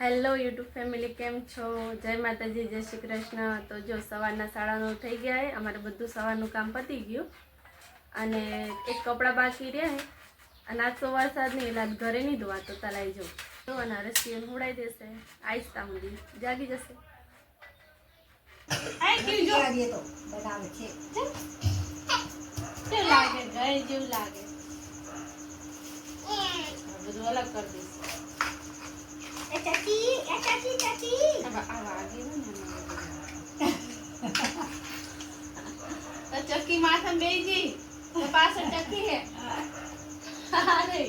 Hello YouTube family કેમ છો? જય માતાજી જય શ્રી કૃષ્ણ. તો જો સવારના સાડા નવ થઈ ગયા અમારે બધું સવારનું કામ પતી ગયું. અને એક કપડાં બાકી રહ્યા અને આજ તો વરસાદ નહીં એટલે ઘરે નહીં ધોવા તો તલાઈ જો તો અને રસી ઉડાઈ દેશે. આઈસ્તા સુધી જાગી જશે. લાગે ઘર જેવું લાગે. બધું અલગ કરી દઈશ. ચક્કી માથે બેજી તો પાછળ ચક્કી હે અરે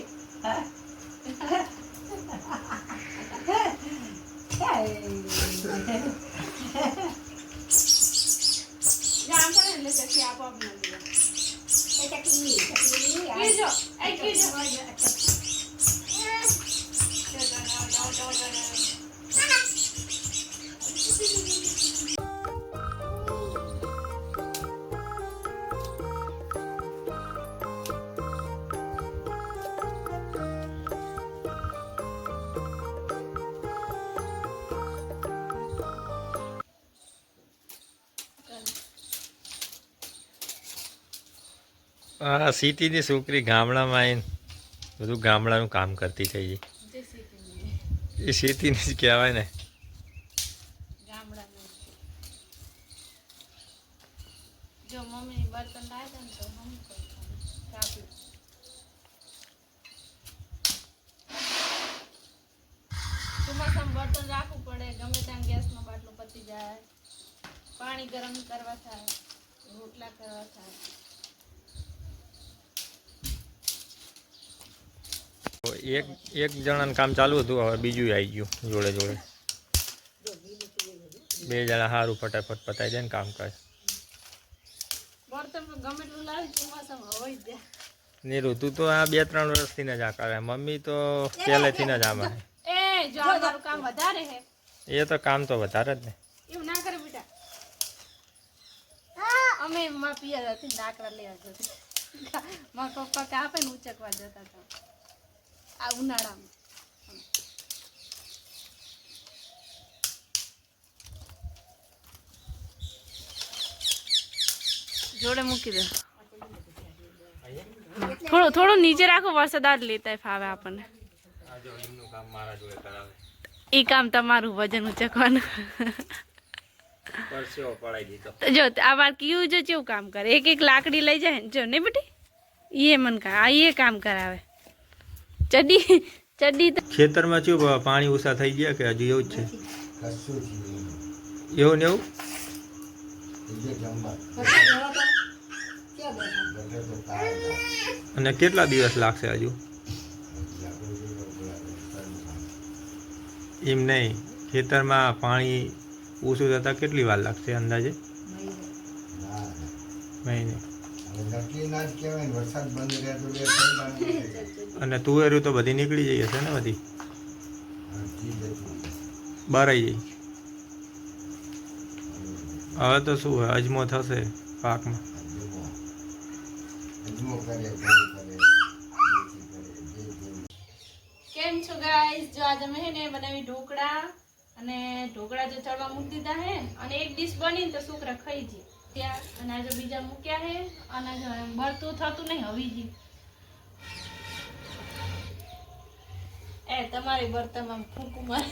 જામ આ સિટીની છોકરી ગામડામાં આવીને બધું ગામડાનું કામ કરતી થઈ ગઈ. એ સિટીની જ કહેવાય ને. ગામડાનું. જો મમ્મી બર્તન લાવ્યા ને તો મમ્મી કરતા બર્તન રાખવું પડે ગમે ત્યાં ગેસનો બાટલો પતી જાય પાણી ગરમ કરવા થાય રોટલા કરવા થાય. એક એક જણાનું કામ ચાલુ હતું હવે બીજું આવી ગયું જોડે જોડે. બે જણા સારું ફટાફટ પતાવી દે ને કામ કરે ને ઋતુ તો આ બે ત્રણ વર્ષથી ન જ આ કરે મમ્મી તો પહેલેથી ન જ આમાં. એ જો આ મારું કામ વધારે હે. એ તો કામ તો વધારે જ ને. એવું ના કરે બેટા. અમે માં પિયર હતી નાકરા લેવા જતી મારા પપ્પા કાપે ને ઉચકવા જતા હતા. આ ઉનાળામાં. જોડે મૂકી દે. થોડું થોડું નીચે રાખો, વરસાદ આજ લેતા ફાવે આપણને. એ કામ તમારું વજન ઉચકવાનું. જો, આ વાર કયું જો કામ કરે? એક એક લાકડી લઈ જાય જો, નહીં બેટી? એ મન આ એ કામ કરાવે. ચડી ચડી ખેતરમાં શું પાણી ઓછા થઈ ગયા કે હજુ એવું જ છે? એવું ને એવું? અને કેટલા દિવસ લાગશે હજુ? એમ નહીં. ખેતરમાં પાણી ઓછું થતાં કેટલી વાર લાગશે અંદાજે? મહિને. અને તુવેરું તો બધી નીકળી જઈ હશે ને બધી? બારાઈ જઈ હવે તો શું હોય અજમો થશે પાકમાં. કેમ છો ગાઈસ જો આજે મેં ને બનાવી ઢોકળા અને ઢોકળા જો ચડવા મૂકી દીધા હે અને એક ડીશ બની ને તો છોકરા ખાઈ જી ત્યાં અને આજે બીજા મૂક્યા છે. અને જો એમ બળતું થતું નહીં હવીજી એ, તમારી બર્તનમાં ફૂંક માર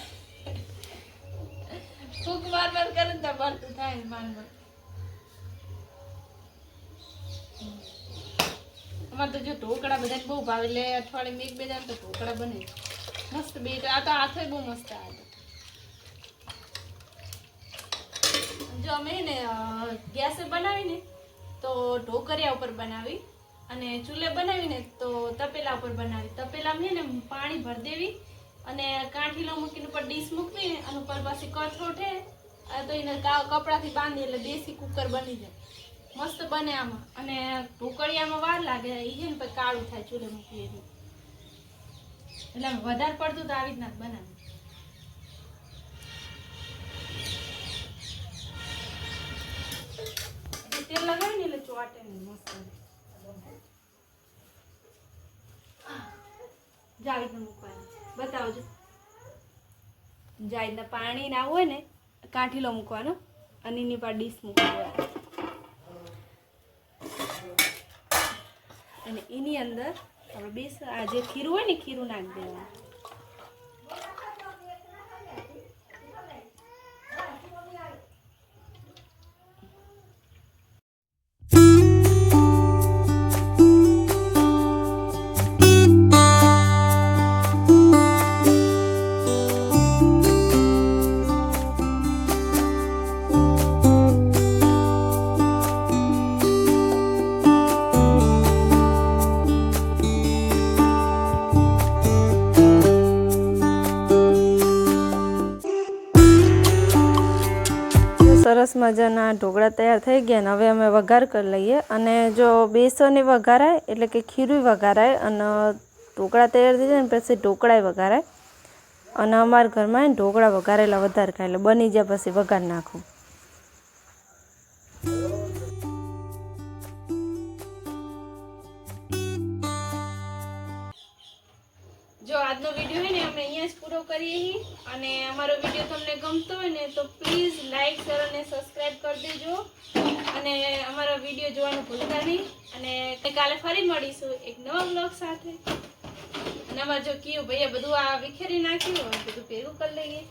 ફૂંક માર માર કરે ને તો બળતું થાય માર માર અમારે તો જો ઢોકળા બધાને બહુ ભાવે. લે, અઠવાડિયે એક બે જાય તો ઢોકળા બને મસ્ત બે, આ તો હાથે બહુ મસ્ત આવે જો અમે ને ગેસે બનાવીને તો ઢોકરિયા ઉપર બનાવી અને ચૂલે બનાવીને તો તપેલા ઉપર બનાવી. તપેલામાં મેં ને પાણી ભરી દેવી અને કાંઠીલો મૂકીને ઉપર ડીશ મૂકવી અને ઉપર પાછી કથરો છે તો એને કપડાથી બાંધી એટલે દેશી કુકર બની જાય. મસ્ત બને આમાં. અને ઢોકળિયામાં વાર લાગે એ છે ને પછી કાળું થાય ચૂલે મૂકીએ એટલે વધારે પડતું તો આવી જ બનાવે. તેલ લગાવી ને એટલે ચોટે નહીં મસ્ત જાવી મૂકવાનું. બતાવજો. જે આ રીતના પાણી ના હોય ને, કાંઠીલો મૂકવાનો અને એની પર ડીશ મૂકવાનો. અને એની અંદર આપણે બેસ આ જે ખીરું હોય ને, ખીરું નાખી દેવાનું. સરસ મજાના ઢોકળા તૈયાર થઈ ગયા ને હવે અમે વઘાર કરી લઈએ. અને જો બેસને વઘારાય, એટલે કે ખીરું વઘારાય, અને ઢોકળા તૈયાર થઈ જાય ને પછી ઢોકળાય વઘારાય. અને અમારા ઘરમાં ઢોકળા વઘારેલા વધારે ખાય, એટલે બની જાય પછી વઘાર નાખું. આજનો વીડિયો હોય ને અમે અહીંયા જ પૂરો કરીએ છીએ. અને અમારો વીડિયો તમને ગમતો હોય ને તો પ્લીઝ લાઈક શેર અને સબસ્ક્રાઈબ કરી દેજો. અને અમારો વીડિયો જોવાનું ભૂલતા નહીં. અને કાલે ફરી મળીશું એક નવા બ્લોગ સાથે. અને અમારે જો કયું ભાઈએ બધું આ વિખેરી નાખ્યું બધું ભેગું કરી લઈએ.